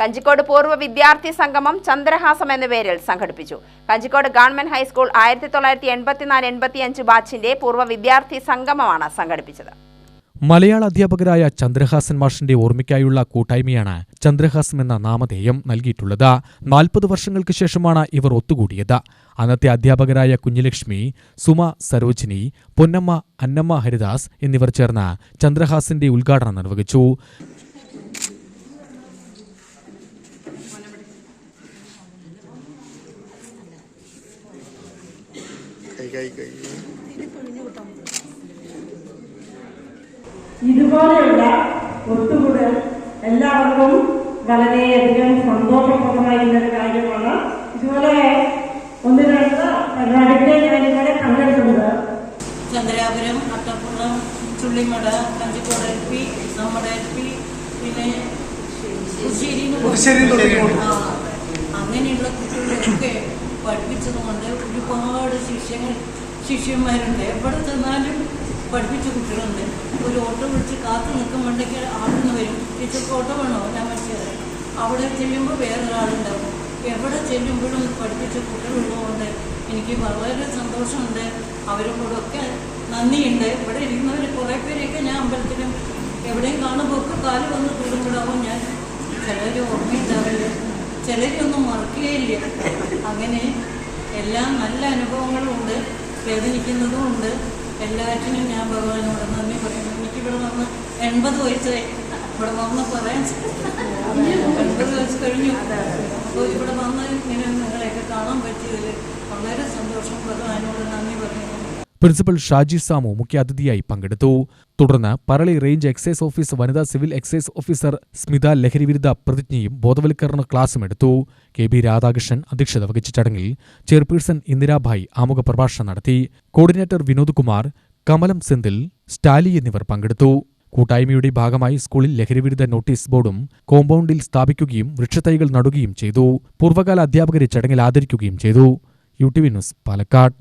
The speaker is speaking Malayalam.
കഞ്ചിക്കോട് പൂർവ വിദ്യാർത്ഥി സംഗമം ചന്ദ്രഹാസം എന്ന പേരിൽ സംഘടിപ്പിച്ചു. കഞ്ചിക്കോട് ഗവൺമെന്റ് ഹൈസ്കൂൾ ആയിരത്തി തൊള്ളായിരത്തി എൺപത്തിനാല് എൺപത്തിയഞ്ച് ബാച്ചിന്റെ പൂർവ വിദ്യാർത്ഥി സംഗമമാണ് സംഘടിപ്പിച്ചത്. മലയാള അധ്യാപകരായ ചന്ദ്രഹാസൻ മാഷിന്റെ ഓർമ്മയ്ക്കായുള്ള കൂട്ടായ്മയാണ് ചന്ദ്രഹാസം എന്ന നാമധേയം നൽകിയിട്ടുള്ളത്. നാൽപ്പത് വർഷങ്ങൾക്ക് ശേഷമാണ് ഇവർ ഒത്തുകൂടിയത്. അന്നത്തെ അധ്യാപകരായ കുഞ്ഞിലക്ഷ്മി സുമ സരോജിനി പൊന്നമ്മ അന്നമ്മ ഹരിദാസ് എന്നിവർ ചേർന്ന് ചന്ദ്രഹാസിന്റെ ഉദ്ഘാടനം നിർവഹിച്ചു കൈ കൈ കൈ ഇതുപോലെയുള്ള ഒത്തുകൂടൽ എല്ലാവർക്കും വളരെയധികം സന്തോഷപ്രദമായിരുന്ന ഒരു കാര്യമാണ്. ഇതുപോലെ ഒന്ന് രണ്ട് പരിപാടികൾ ഞാൻ ഇതുവരെ പങ്കെടുക്കുന്നത് ചന്ദ്രാപുരം അട്ടപ്പുറം ചുള്ളിമട കഞ്ചിക്കോട് എൽ പി നമ്മുടെ എൽ പി പിന്നെ പഠിപ്പിച്ചതുകൊണ്ട് ഒരുപാട് ശിഷ്യങ്ങൾ ശിഷ്യന്മാരുണ്ട്. എവിടെ ചെന്നാലും പഠിപ്പിച്ച കുട്ടികളുണ്ട്. ഒരു ഓട്ടോ വിളിച്ച് കാത്തു നിൽക്കുമ്പോഴേക്ക് ആളുന്ന് വരും. ടീച്ചർക്ക് ഓട്ടോ വേണോ? ഞാൻ മനസ്സിലായി അവിടെ ചെല്ലുമ്പോൾ വേറൊരാളുണ്ടാവും. എവിടെ ചെല്ലുമ്പോഴും പഠിപ്പിച്ച കുട്ടികളുള്ളതുകൊണ്ട് എനിക്ക് വളരെ സന്തോഷമുണ്ട്. അവരോടൊക്കെ നന്ദിയുണ്ട്. ഇവിടെ ഇരിക്കുന്നവർ കുറേ പേരെയൊക്കെ ഞാൻ അമ്പലത്തിലും എവിടെയും കാണുമ്പോൾ ഒക്കെ കാൽ വന്ന് കൂടുമ്പോഴാവും ഞാൻ. ചിലർ ഓർമ്മയുണ്ടാവില്ല. ചിലരൊന്നും മറക്കുകയില്ല. അങ്ങനെ എല്ലാ നല്ല അനുഭവങ്ങളും ഉണ്ട് വേദനിക്കുന്നതും ഉണ്ട് എല്ലാറ്റിനും ഞാൻ ഭഗവാനോട് നന്ദി പറയുന്നു. എനിക്കിവിടെ വന്ന് എൺപത് വയസ്സ് ഇവിടെ വന്ന് പറയാൻ എൺപത് വയസ്സ് കഴിഞ്ഞു. അപ്പോൾ ഇവിടെ വന്ന് ഇങ്ങനെ നിങ്ങളെയൊക്കെ കാണാൻ പറ്റിയതിൽ വളരെ സന്തോഷം. ഭഗവാനോട് നന്ദി പറയുന്നു. പ്രിൻസിപ്പൽ ഷാജി സാമു മുഖ്യാതിഥിയായി പങ്കെടുത്തു. തുടർന്ന് പറളി റേഞ്ച് എക്സൈസ് ഓഫീസ് വനിതാ സിവിൽ എക്സൈസ് ഓഫീസർ സ്മിത ലഹരി വിരുദ്ധ പ്രതിജ്ഞയും ബോധവൽക്കരണ ക്ലാസും എടുത്തു. കെ ബി രാധാകൃഷ്ണൻ അധ്യക്ഷത വഹിച്ച ചടങ്ങിൽ ചെയർപേഴ്സൺ ഇന്ദിരാഭായ് ആമുഖ പ്രഭാഷണം നടത്തി. കോർഡിനേറ്റർ വിനോദ് കുമാർ കമലം സെന്തിൽ സ്റ്റാലി എന്നിവർ പങ്കെടുത്തു. കൂട്ടായ്മയുടെ ഭാഗമായി സ്കൂളിൽ ലഹരിവിരുദ്ധ നോട്ടീസ് ബോർഡും കോമ്പൗണ്ടിൽ സ്ഥാപിക്കുകയും വൃക്ഷത്തൈകൾ നടുകയും ചെയ്തു. പൂർവകാല അധ്യാപകരെ ചടങ്ങിൽ ആദരിക്കുകയും ചെയ്തു. U T V news Palakkad.